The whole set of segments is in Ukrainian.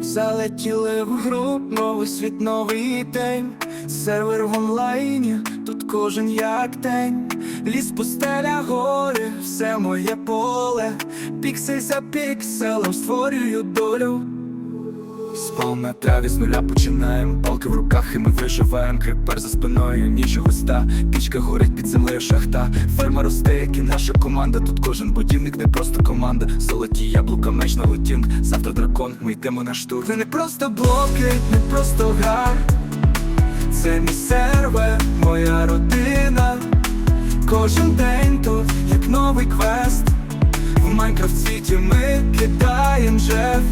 Залетіли в гру, новий світ, новий день, сервер в онлайні, тут кожен як день, ліс, пустеля, гори, все моє поле, піксель за пікселем створюю долю. Спал на траві з нуля починаєм Палки в руках і ми виживаєм Крипер за спиною, ніч густа. Пічка горить під землею шахта. Ферма росте, як і наша команда. Тут кожен будівник не просто команда. Золоті яблука, меч на летінг Завтра дракон, ми йдемо на штурм. Це не просто блоки, не просто гра. Це мій сервер, моя родина. Кожен день тут, як новий квест. В Майнкрафт світі ми кидаєм жев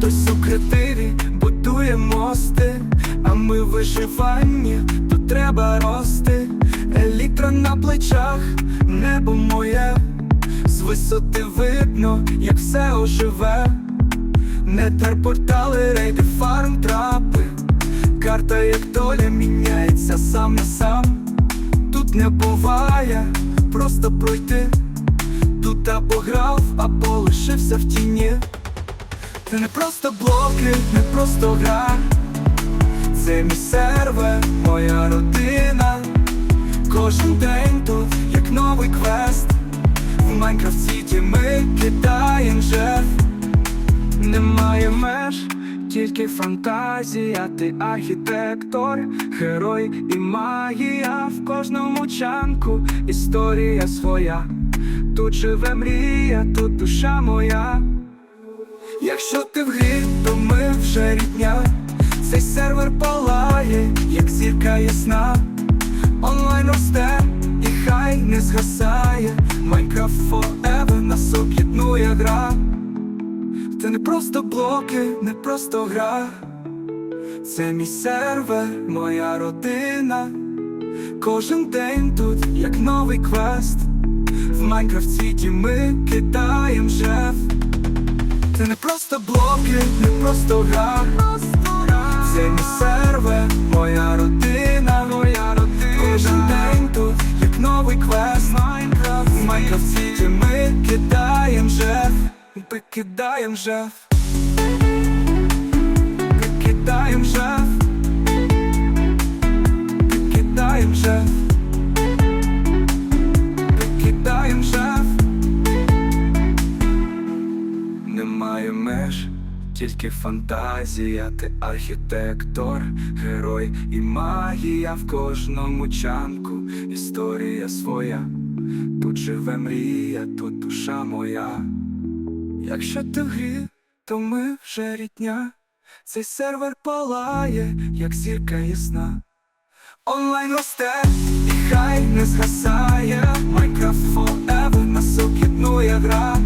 Хтось у креативі будує мости, а ми в виживанні, тут треба рости. Елітра на плечах, небо моє, з висоти видно, як все оживе. Нетер портали, рейди, фарм, трапи. Карта, як доля, міняється сам на сам. Тут не буває, просто пройти. Тут або грав, або лишився в тіні. Це не просто блоки, не просто гра, це мій сервер, моя родина. Кожен день тут, як новий квест. В Майнкрафт Сіті ми кидаєм жертв. Немає меж, тільки фантазія, ти архітектор, герой і магія в кожному чанку історія своя. Тут живе мрія, тут душа моя. Якщо ти в грі, то ми вже рідня. Цей сервер палає, як зірка ясна. Онлайн росте і хай не згасає. Майнкрафт forever нас об'єднує гра. Це не просто блоки, не просто гра. Це мій сервер, моя родина. Кожен день тут, як новий квест. В Майнкрафт світі ми кидаєм жев. Це не просто блоки, не просто гра. Це мій сервер, моя родина, моя родина. Кожен день тут, як новий квест. Майнкрафт, в Майнкрафті ми кидаєм жеф, ми кидаєм жев. Немає меж, тільки фантазія, ти архітектор, герой і магія в кожному чанку, історія своя, тут живе мрія, тут душа моя. Якщо ти в грі, то ми вже рідня, цей сервер палає, як зірка ясна. Онлайн росте і хай не згасає Майнкрафт forever нас об'єднує гра